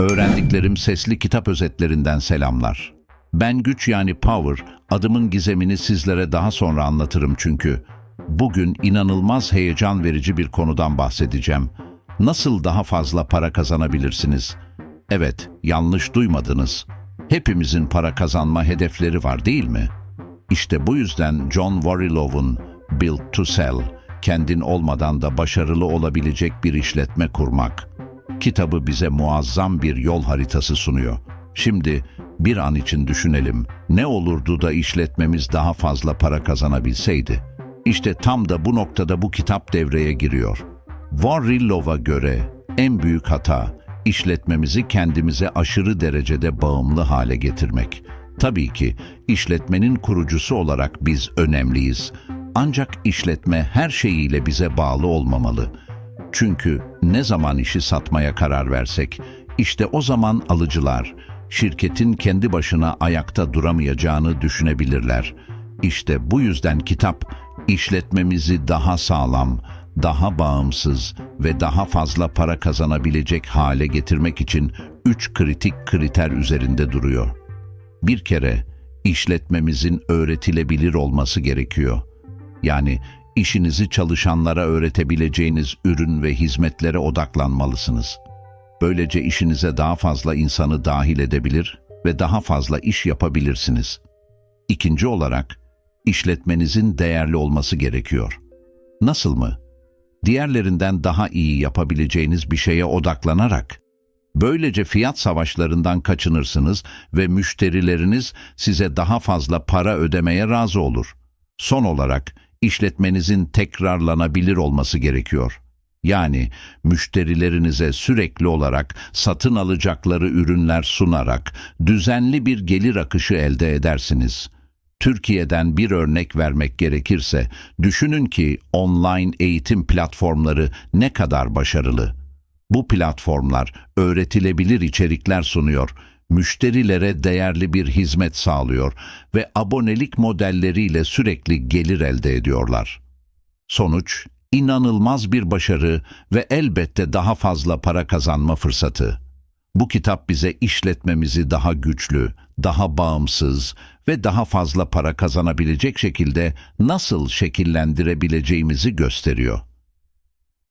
Öğrendiklerim sesli kitap özetlerinden selamlar. Ben güç yani power, adımın gizemini sizlere daha sonra anlatırım çünkü. Bugün inanılmaz heyecan verici bir konudan bahsedeceğim. Nasıl daha fazla para kazanabilirsiniz? Evet, yanlış duymadınız. Hepimizin para kazanma hedefleri var değil mi? İşte bu yüzden John Warilov'un Build to Sell, kendin olmadan da başarılı olabilecek bir işletme kurmak kitabı bize muazzam bir yol haritası sunuyor. Şimdi bir an için düşünelim. Ne olurdu da işletmemiz daha fazla para kazanabilseydi? İşte tam da bu noktada bu kitap devreye giriyor. Varillov'a göre en büyük hata işletmemizi kendimize aşırı derecede bağımlı hale getirmek. Tabii ki işletmenin kurucusu olarak biz önemliyiz. Ancak işletme her şeyiyle bize bağlı olmamalı. Çünkü ne zaman işi satmaya karar versek, işte o zaman alıcılar, şirketin kendi başına ayakta duramayacağını düşünebilirler. İşte bu yüzden kitap, işletmemizi daha sağlam, daha bağımsız ve daha fazla para kazanabilecek hale getirmek için üç kritik kriter üzerinde duruyor. Bir kere, işletmemizin öğretilebilir olması gerekiyor. Yani işinizi çalışanlara öğretebileceğiniz ürün ve hizmetlere odaklanmalısınız. Böylece işinize daha fazla insanı dahil edebilir ve daha fazla iş yapabilirsiniz. İkinci olarak, işletmenizin değerli olması gerekiyor. Nasıl mı? Diğerlerinden daha iyi yapabileceğiniz bir şeye odaklanarak. Böylece fiyat savaşlarından kaçınırsınız ve müşterileriniz size daha fazla para ödemeye razı olur. Son olarak, işletmenizin tekrarlanabilir olması gerekiyor. Yani müşterilerinize sürekli olarak satın alacakları ürünler sunarak düzenli bir gelir akışı elde edersiniz. Türkiye'den bir örnek vermek gerekirse düşünün ki online eğitim platformları ne kadar başarılı. Bu platformlar öğretilebilir içerikler sunuyor müşterilere değerli bir hizmet sağlıyor ve abonelik modelleriyle sürekli gelir elde ediyorlar. Sonuç, inanılmaz bir başarı ve elbette daha fazla para kazanma fırsatı. Bu kitap bize işletmemizi daha güçlü, daha bağımsız ve daha fazla para kazanabilecek şekilde nasıl şekillendirebileceğimizi gösteriyor.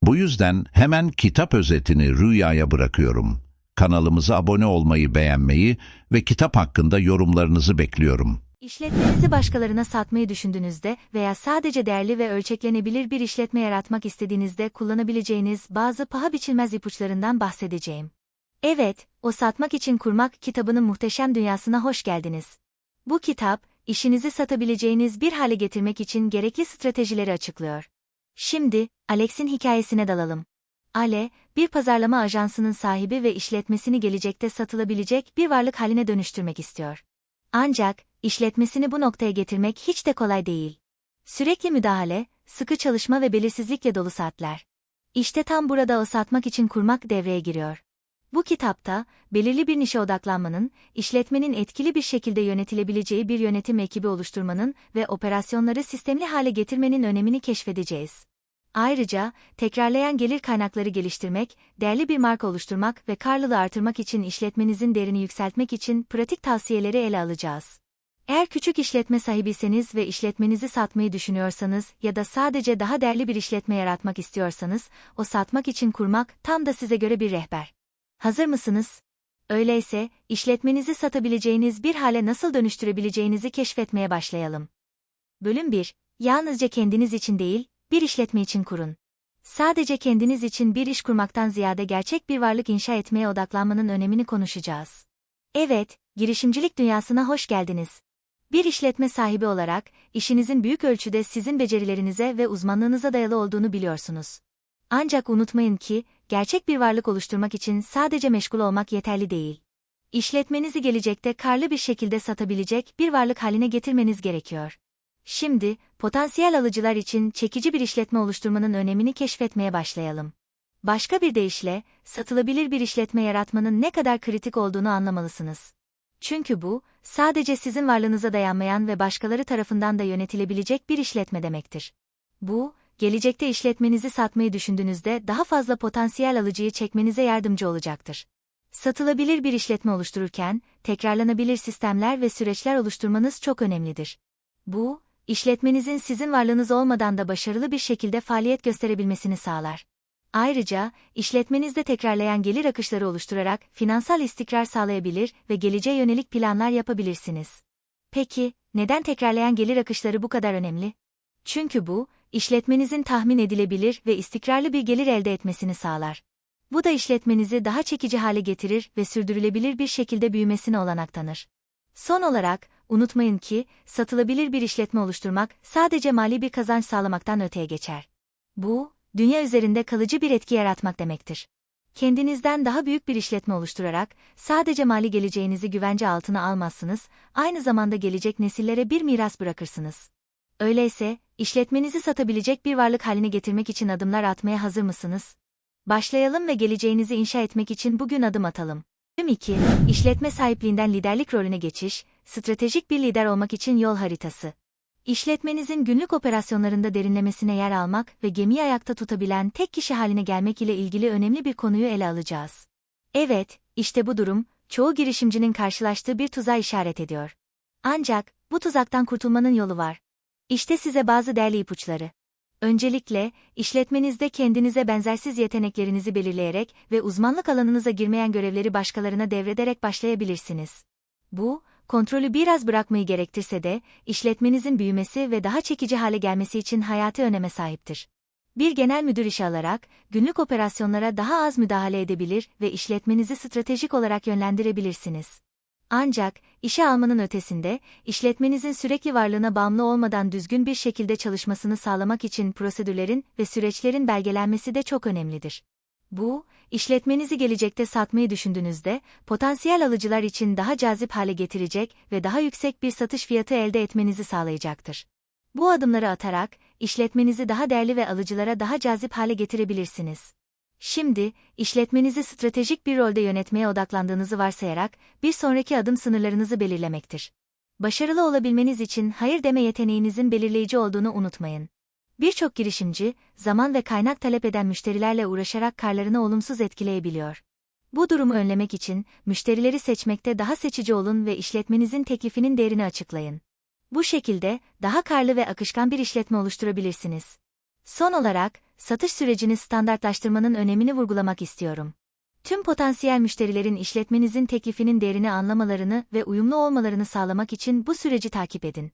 Bu yüzden hemen kitap özetini rüyaya bırakıyorum.'' Kanalımıza abone olmayı, beğenmeyi ve kitap hakkında yorumlarınızı bekliyorum. İşletmenizi başkalarına satmayı düşündüğünüzde veya sadece değerli ve ölçeklenebilir bir işletme yaratmak istediğinizde kullanabileceğiniz bazı paha biçilmez ipuçlarından bahsedeceğim. Evet, O Satmak için Kurmak kitabının muhteşem dünyasına hoş geldiniz. Bu kitap, işinizi satabileceğiniz bir hale getirmek için gerekli stratejileri açıklıyor. Şimdi, Alex'in hikayesine dalalım. Ale, bir pazarlama ajansının sahibi ve işletmesini gelecekte satılabilecek bir varlık haline dönüştürmek istiyor. Ancak, işletmesini bu noktaya getirmek hiç de kolay değil. Sürekli müdahale, sıkı çalışma ve belirsizlikle dolu saatler. İşte tam burada o satmak için kurmak devreye giriyor. Bu kitapta, belirli bir nişe odaklanmanın, işletmenin etkili bir şekilde yönetilebileceği bir yönetim ekibi oluşturmanın ve operasyonları sistemli hale getirmenin önemini keşfedeceğiz. Ayrıca, tekrarlayan gelir kaynakları geliştirmek, değerli bir marka oluşturmak ve karlılığı artırmak için işletmenizin değerini yükseltmek için pratik tavsiyeleri ele alacağız. Eğer küçük işletme sahibiyseniz ve işletmenizi satmayı düşünüyorsanız ya da sadece daha değerli bir işletme yaratmak istiyorsanız, o satmak için kurmak tam da size göre bir rehber. Hazır mısınız? Öyleyse, işletmenizi satabileceğiniz bir hale nasıl dönüştürebileceğinizi keşfetmeye başlayalım. Bölüm 1. Yalnızca kendiniz için değil, bir işletme için kurun. Sadece kendiniz için bir iş kurmaktan ziyade gerçek bir varlık inşa etmeye odaklanmanın önemini konuşacağız. Evet, girişimcilik dünyasına hoş geldiniz. Bir işletme sahibi olarak, işinizin büyük ölçüde sizin becerilerinize ve uzmanlığınıza dayalı olduğunu biliyorsunuz. Ancak unutmayın ki, gerçek bir varlık oluşturmak için sadece meşgul olmak yeterli değil. İşletmenizi gelecekte karlı bir şekilde satabilecek bir varlık haline getirmeniz gerekiyor. Şimdi, potansiyel alıcılar için çekici bir işletme oluşturmanın önemini keşfetmeye başlayalım. Başka bir deyişle, satılabilir bir işletme yaratmanın ne kadar kritik olduğunu anlamalısınız. Çünkü bu, sadece sizin varlığınıza dayanmayan ve başkaları tarafından da yönetilebilecek bir işletme demektir. Bu, gelecekte işletmenizi satmayı düşündüğünüzde daha fazla potansiyel alıcıyı çekmenize yardımcı olacaktır. Satılabilir bir işletme oluştururken, tekrarlanabilir sistemler ve süreçler oluşturmanız çok önemlidir. Bu, işletmenizin sizin varlığınız olmadan da başarılı bir şekilde faaliyet gösterebilmesini sağlar. Ayrıca, işletmenizde tekrarlayan gelir akışları oluşturarak finansal istikrar sağlayabilir ve geleceğe yönelik planlar yapabilirsiniz. Peki, neden tekrarlayan gelir akışları bu kadar önemli? Çünkü bu, işletmenizin tahmin edilebilir ve istikrarlı bir gelir elde etmesini sağlar. Bu da işletmenizi daha çekici hale getirir ve sürdürülebilir bir şekilde büyümesine olanak tanır. Son olarak, unutmayın ki, satılabilir bir işletme oluşturmak sadece mali bir kazanç sağlamaktan öteye geçer. Bu, dünya üzerinde kalıcı bir etki yaratmak demektir. Kendinizden daha büyük bir işletme oluşturarak sadece mali geleceğinizi güvence altına almazsınız, aynı zamanda gelecek nesillere bir miras bırakırsınız. Öyleyse, işletmenizi satabilecek bir varlık haline getirmek için adımlar atmaya hazır mısınız? Başlayalım ve geleceğinizi inşa etmek için bugün adım atalım. Bölüm 2. İşletme sahipliğinden liderlik rolüne geçiş, stratejik bir lider olmak için yol haritası. İşletmenizin günlük operasyonlarında derinlemesine yer almak ve gemiyi ayakta tutabilen tek kişi haline gelmek ile ilgili önemli bir konuyu ele alacağız. Evet, işte bu durum, çoğu girişimcinin karşılaştığı bir tuzağa işaret ediyor. Ancak, bu tuzaktan kurtulmanın yolu var. İşte size bazı değerli ipuçları. Öncelikle, işletmenizde kendinize benzersiz yeteneklerinizi belirleyerek ve uzmanlık alanınıza girmeyen görevleri başkalarına devrederek başlayabilirsiniz. Bu, kontrolü biraz bırakmayı gerektirse de, işletmenizin büyümesi ve daha çekici hale gelmesi için hayati öneme sahiptir. Bir genel müdür işi alarak, günlük operasyonlara daha az müdahale edebilir ve işletmenizi stratejik olarak yönlendirebilirsiniz. Ancak, işe almanın ötesinde, işletmenizin sürekli varlığına bağımlı olmadan düzgün bir şekilde çalışmasını sağlamak için prosedürlerin ve süreçlerin belgelenmesi de çok önemlidir. Bu, işletmenizi gelecekte satmayı düşündüğünüzde, potansiyel alıcılar için daha cazip hale getirecek ve daha yüksek bir satış fiyatı elde etmenizi sağlayacaktır. Bu adımları atarak, işletmenizi daha değerli ve alıcılara daha cazip hale getirebilirsiniz. Şimdi, işletmenizi stratejik bir rolde yönetmeye odaklandığınızı varsayarak, bir sonraki adım sınırlarınızı belirlemektir. Başarılı olabilmeniz için hayır deme yeteneğinizin belirleyici olduğunu unutmayın. Birçok girişimci, zaman ve kaynak talep eden müşterilerle uğraşarak karlarını olumsuz etkileyebiliyor. Bu durumu önlemek için, müşterileri seçmekte daha seçici olun ve işletmenizin teklifinin değerini açıklayın. Bu şekilde, daha karlı ve akışkan bir işletme oluşturabilirsiniz. Son olarak, satış sürecini standartlaştırmanın önemini vurgulamak istiyorum. Tüm potansiyel müşterilerin işletmenizin teklifinin değerini anlamalarını ve uyumlu olmalarını sağlamak için bu süreci takip edin.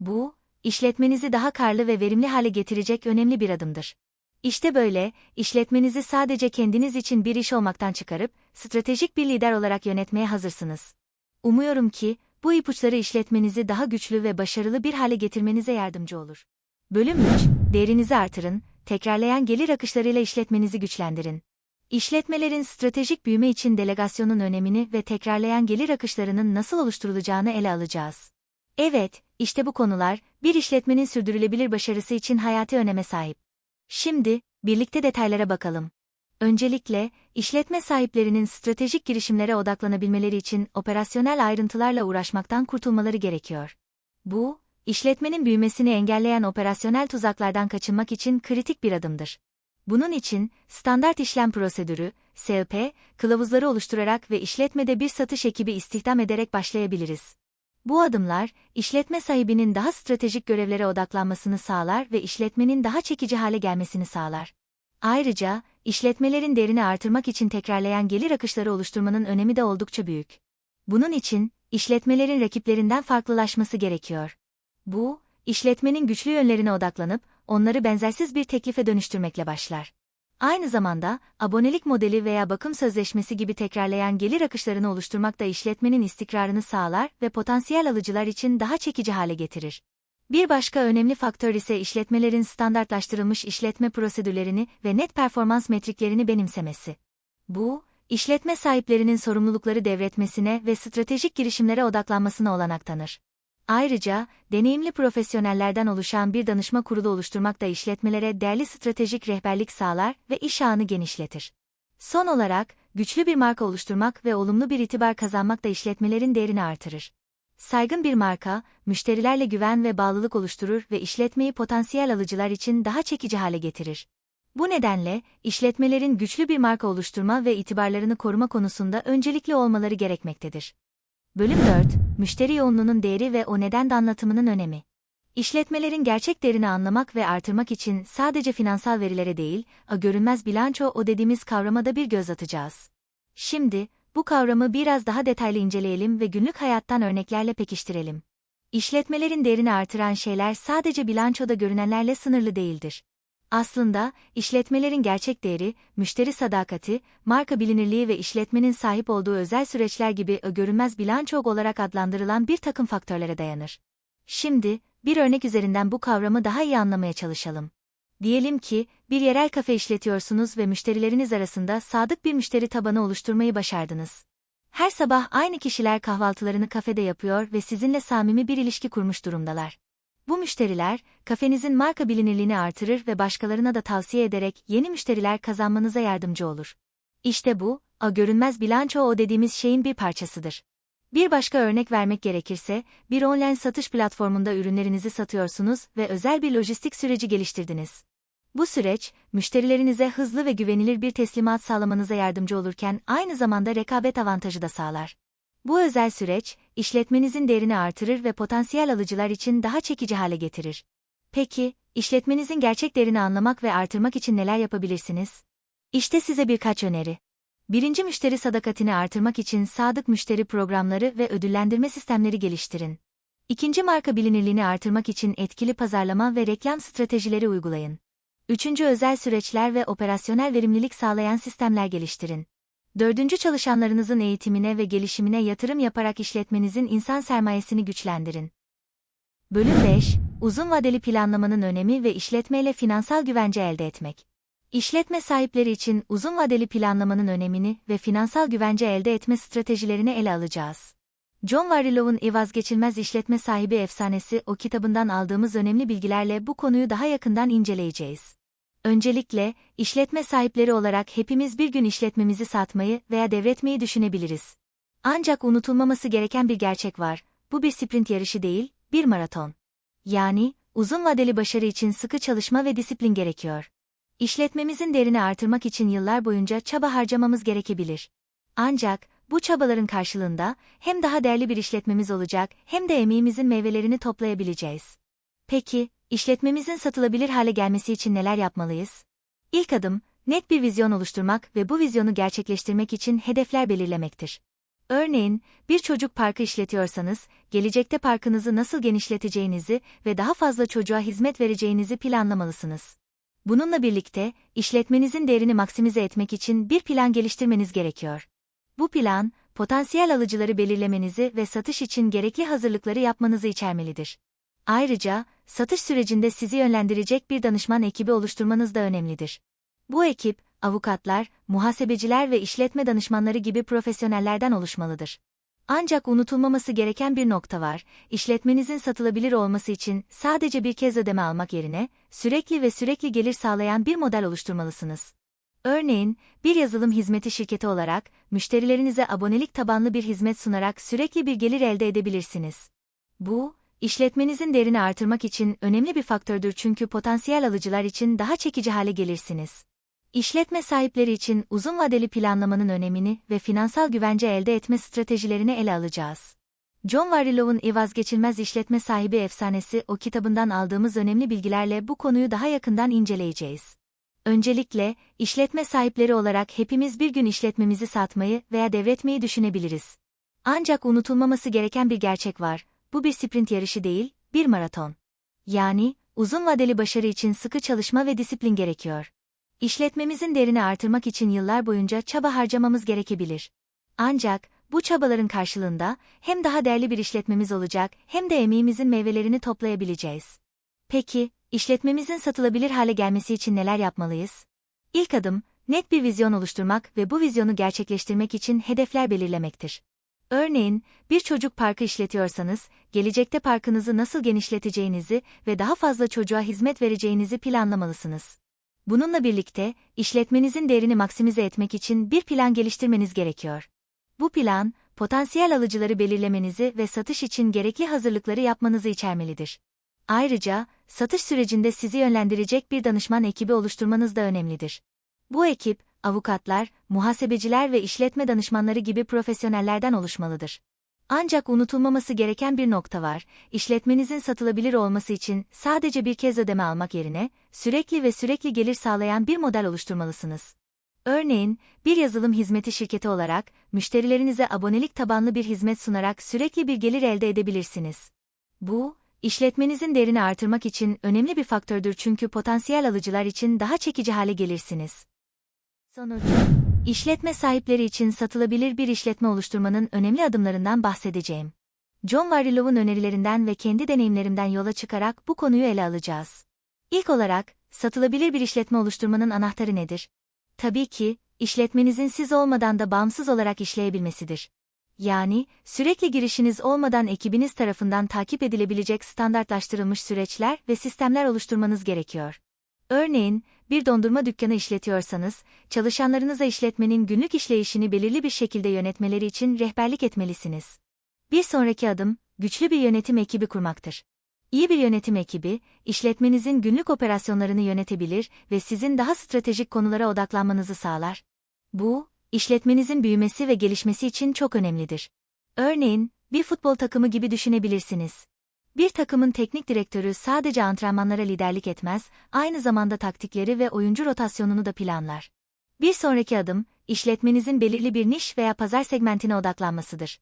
Bu, işletmenizi daha karlı ve verimli hale getirecek önemli bir adımdır. İşte böyle, işletmenizi sadece kendiniz için bir iş olmaktan çıkarıp, stratejik bir lider olarak yönetmeye hazırsınız. Umuyorum ki, bu ipuçları işletmenizi daha güçlü ve başarılı bir hale getirmenize yardımcı olur. Bölüm 3. Değerinizi artırın, tekrarlayan gelir akışlarıyla işletmenizi güçlendirin. İşletmelerin stratejik büyüme için delegasyonun önemini ve tekrarlayan gelir akışlarının nasıl oluşturulacağını ele alacağız. Evet, işte bu konular, bir işletmenin sürdürülebilir başarısı için hayati öneme sahip. Şimdi, birlikte detaylara bakalım. Öncelikle, işletme sahiplerinin stratejik girişimlere odaklanabilmeleri için operasyonel ayrıntılarla uğraşmaktan kurtulmaları gerekiyor. Bu, işletmenin büyümesini engelleyen operasyonel tuzaklardan kaçınmak için kritik bir adımdır. Bunun için, standart işlem prosedürü, SOP, kılavuzları oluşturarak ve işletmede bir satış ekibi istihdam ederek başlayabiliriz. Bu adımlar, işletme sahibinin daha stratejik görevlere odaklanmasını sağlar ve işletmenin daha çekici hale gelmesini sağlar. Ayrıca, işletmelerin değerini artırmak için tekrarlayan gelir akışları oluşturmanın önemi de oldukça büyük. Bunun için, işletmelerin rakiplerinden farklılaşması gerekiyor. Bu, işletmenin güçlü yönlerine odaklanıp, onları benzersiz bir teklife dönüştürmekle başlar. Aynı zamanda, abonelik modeli veya bakım sözleşmesi gibi tekrarlayan gelir akışlarını oluşturmak da işletmenin istikrarını sağlar ve potansiyel alıcılar için daha çekici hale getirir. Bir başka önemli faktör ise işletmelerin standartlaştırılmış işletme prosedürlerini ve net performans metriklerini benimsemesi. Bu, işletme sahiplerinin sorumlulukları devretmesine ve stratejik girişimlere odaklanmasına olanak tanır. Ayrıca, deneyimli profesyonellerden oluşan bir danışma kurulu oluşturmak da işletmelere değerli stratejik rehberlik sağlar ve iş ağını genişletir. Son olarak, güçlü bir marka oluşturmak ve olumlu bir itibar kazanmak da işletmelerin değerini artırır. Saygın bir marka, müşterilerle güven ve bağlılık oluşturur ve işletmeyi potansiyel alıcılar için daha çekici hale getirir. Bu nedenle, işletmelerin güçlü bir marka oluşturma ve itibarlarını koruma konusunda öncelikli olmaları gerekmektedir. Bölüm 4, Müşteri yoğunluğunun değeri ve o neden de anlatımının önemi. İşletmelerin gerçek değerini anlamak ve artırmak için sadece finansal verilere değil, a görünmez bilanço o dediğimiz kavrama da bir göz atacağız. Şimdi, bu kavramı biraz daha detaylı inceleyelim ve günlük hayattan örneklerle pekiştirelim. İşletmelerin değerini artıran şeyler sadece bilançoda görünenlerle sınırlı değildir. Aslında, işletmelerin gerçek değeri, müşteri sadakati, marka bilinirliği ve işletmenin sahip olduğu özel süreçler gibi görünmez bilanço olarak adlandırılan bir takım faktörlere dayanır. Şimdi, bir örnek üzerinden bu kavramı daha iyi anlamaya çalışalım. Diyelim ki, bir yerel kafe işletiyorsunuz ve müşterileriniz arasında sadık bir müşteri tabanı oluşturmayı başardınız. Her sabah aynı kişiler kahvaltılarını kafede yapıyor ve sizinle samimi bir ilişki kurmuş durumdalar. Bu müşteriler, kafenizin marka bilinirliğini artırır ve başkalarına da tavsiye ederek yeni müşteriler kazanmanıza yardımcı olur. İşte bu, a görünmez bilanço o dediğimiz şeyin bir parçasıdır. Bir başka örnek vermek gerekirse, bir online satış platformunda ürünlerinizi satıyorsunuz ve özel bir lojistik süreci geliştirdiniz. Bu süreç, müşterilerinize hızlı ve güvenilir bir teslimat sağlamanıza yardımcı olurken aynı zamanda rekabet avantajı da sağlar. Bu özel süreç, işletmenizin değerini artırır ve potansiyel alıcılar için daha çekici hale getirir. Peki, işletmenizin gerçek değerini anlamak ve artırmak için neler yapabilirsiniz? İşte size birkaç öneri. Birinci müşteri sadakatini artırmak için sadık müşteri programları ve ödüllendirme sistemleri geliştirin. İkinci marka bilinirliğini artırmak için etkili pazarlama ve reklam stratejileri uygulayın. Üçüncü özel süreçler ve operasyonel verimlilik sağlayan sistemler geliştirin. Dördüncü çalışanlarınızın eğitimine ve gelişimine yatırım yaparak işletmenizin insan sermayesini güçlendirin. Bölüm 5, Uzun vadeli planlamanın önemi ve işletmeyle finansal güvence elde etmek. İşletme sahipleri için uzun vadeli planlamanın önemini ve finansal güvence elde etme stratejilerini ele alacağız. John Warillow'un E Vazgeçilmez İşletme Sahibi Efsanesi o kitabından aldığımız önemli bilgilerle bu konuyu daha yakından inceleyeceğiz. Öncelikle, işletme sahipleri olarak hepimiz bir gün işletmemizi satmayı veya devretmeyi düşünebiliriz. Ancak unutulmaması gereken bir gerçek var. Bu bir sprint yarışı değil, bir maraton. Yani, uzun vadeli başarı için sıkı çalışma ve disiplin gerekiyor. İşletmemizin değerini artırmak için yıllar boyunca çaba harcamamız gerekebilir. Ancak, bu çabaların karşılığında hem daha değerli bir işletmemiz olacak hem de emeğimizin meyvelerini toplayabileceğiz. Peki, işletmemizin satılabilir hale gelmesi için neler yapmalıyız? İlk adım, net bir vizyon oluşturmak ve bu vizyonu gerçekleştirmek için hedefler belirlemektir. Örneğin, bir çocuk parkı işletiyorsanız, gelecekte parkınızı nasıl genişleteceğinizi ve daha fazla çocuğa hizmet vereceğinizi planlamalısınız. Bununla birlikte, işletmenizin değerini maksimize etmek için bir plan geliştirmeniz gerekiyor. Bu plan, potansiyel alıcıları belirlemenizi ve satış için gerekli hazırlıkları yapmanızı içermelidir. Ayrıca, satış sürecinde sizi yönlendirecek bir danışman ekibi oluşturmanız da önemlidir. Bu ekip, avukatlar, muhasebeciler ve işletme danışmanları gibi profesyonellerden oluşmalıdır. Ancak unutulmaması gereken bir nokta var. İşletmenizin satılabilir olması için sadece bir kez ödeme almak yerine sürekli ve sürekli gelir sağlayan bir model oluşturmalısınız. Örneğin, bir yazılım hizmeti şirketi olarak müşterilerinize abonelik tabanlı bir hizmet sunarak sürekli bir gelir elde edebilirsiniz. Bu, işletmenizin değerini artırmak için önemli bir faktördür çünkü potansiyel alıcılar için daha çekici hale gelirsiniz. İşletme sahipleri için uzun vadeli planlamanın önemini ve finansal güvence elde etme stratejilerini ele alacağız. John Warillow'un E Vazgeçilmez İşletme Sahibi Efsanesi o kitabından aldığımız önemli bilgilerle bu konuyu daha yakından inceleyeceğiz. Öncelikle, işletme sahipleri olarak hepimiz bir gün işletmemizi satmayı veya devretmeyi düşünebiliriz. Ancak unutulmaması gereken bir gerçek var. Bu bir sprint yarışı değil, bir maraton. Yani, uzun vadeli başarı için sıkı çalışma ve disiplin gerekiyor. İşletmemizin değerini artırmak için yıllar boyunca çaba harcamamız gerekebilir. Ancak, bu çabaların karşılığında hem daha değerli bir işletmemiz olacak hem de emeğimizin meyvelerini toplayabileceğiz. Peki, işletmemizin satılabilir hale gelmesi için neler yapmalıyız? İlk adım, net bir vizyon oluşturmak ve bu vizyonu gerçekleştirmek için hedefler belirlemektir. Örneğin, bir çocuk parkı işletiyorsanız, gelecekte parkınızı nasıl genişleteceğinizi ve daha fazla çocuğa hizmet vereceğinizi planlamalısınız. Bununla birlikte, işletmenizin değerini maksimize etmek için bir plan geliştirmeniz gerekiyor. Bu plan, potansiyel alıcıları belirlemenizi ve satış için gerekli hazırlıkları yapmanızı içermelidir. Ayrıca, satış sürecinde sizi yönlendirecek bir danışman ekibi oluşturmanız da önemlidir. Bu ekip, avukatlar, muhasebeciler ve işletme danışmanları gibi profesyonellerden oluşmalıdır. Ancak unutulmaması gereken bir nokta var. İşletmenizin satılabilir olması için sadece bir kez ödeme almak yerine sürekli ve sürekli gelir sağlayan bir model oluşturmalısınız. Örneğin, bir yazılım hizmeti şirketi olarak müşterilerinize abonelik tabanlı bir hizmet sunarak sürekli bir gelir elde edebilirsiniz. Bu, işletmenizin değerini artırmak için önemli bir faktördür çünkü potansiyel alıcılar için daha çekici hale gelirsiniz. Sonuç İşletme sahipleri için satılabilir bir işletme oluşturmanın önemli adımlarından bahsedeceğim. John Varilow'un önerilerinden ve kendi deneyimlerimden yola çıkarak bu konuyu ele alacağız. İlk olarak, satılabilir bir işletme oluşturmanın anahtarı nedir? Tabii ki, işletmenizin siz olmadan da bağımsız olarak işleyebilmesidir. Yani, sürekli girişiniz olmadan ekibiniz tarafından takip edilebilecek standartlaştırılmış süreçler ve sistemler oluşturmanız gerekiyor. Örneğin, bir dondurma dükkanı işletiyorsanız, çalışanlarınıza işletmenin günlük işleyişini belirli bir şekilde yönetmeleri için rehberlik etmelisiniz. Bir sonraki adım, güçlü bir yönetim ekibi kurmaktır. İyi bir yönetim ekibi, işletmenizin günlük operasyonlarını yönetebilir ve sizin daha stratejik konulara odaklanmanızı sağlar. Bu, işletmenizin büyümesi ve gelişmesi için çok önemlidir. Örneğin, bir futbol takımı gibi düşünebilirsiniz. Bir takımın teknik direktörü sadece antrenmanlara liderlik etmez, aynı zamanda taktikleri ve oyuncu rotasyonunu da planlar. Bir sonraki adım, işletmenizin belirli bir niş veya pazar segmentine odaklanmasıdır.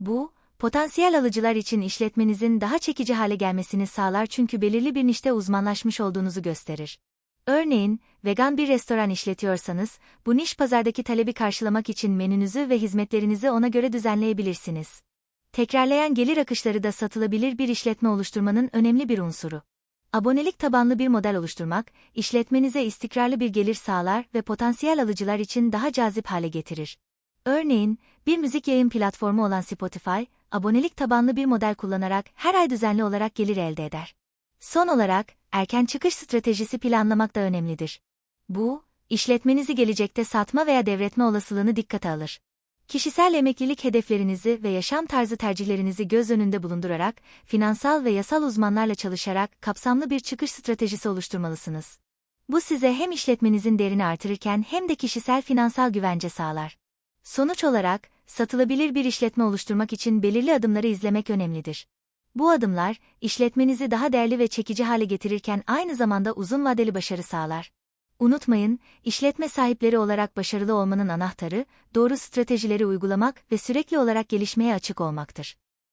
Bu, potansiyel alıcılar için işletmenizin daha çekici hale gelmesini sağlar çünkü belirli bir nişte uzmanlaşmış olduğunuzu gösterir. Örneğin, vegan bir restoran işletiyorsanız, bu niş pazardaki talebi karşılamak için menünüzü ve hizmetlerinizi ona göre düzenleyebilirsiniz. Tekrarlayan gelir akışları da satılabilir bir işletme oluşturmanın önemli bir unsuru. Abonelik tabanlı bir model oluşturmak, işletmenize istikrarlı bir gelir sağlar ve potansiyel alıcılar için daha cazip hale getirir. Örneğin, bir müzik yayın platformu olan Spotify, abonelik tabanlı bir model kullanarak her ay düzenli olarak gelir elde eder. Son olarak, erken çıkış stratejisi planlamak da önemlidir. Bu, işletmenizi gelecekte satma veya devretme olasılığını dikkate alır. Kişisel emeklilik hedeflerinizi ve yaşam tarzı tercihlerinizi göz önünde bulundurarak, finansal ve yasal uzmanlarla çalışarak kapsamlı bir çıkış stratejisi oluşturmalısınız. Bu size hem işletmenizin değerini artırırken hem de kişisel finansal güvence sağlar. Sonuç olarak, satılabilir bir işletme oluşturmak için belirli adımları izlemek önemlidir. Bu adımlar, işletmenizi daha değerli ve çekici hale getirirken aynı zamanda uzun vadeli başarı sağlar. Unutmayın, işletme sahipleri olarak başarılı olmanın anahtarı, doğru stratejileri uygulamak ve sürekli olarak gelişmeye açık olmaktır.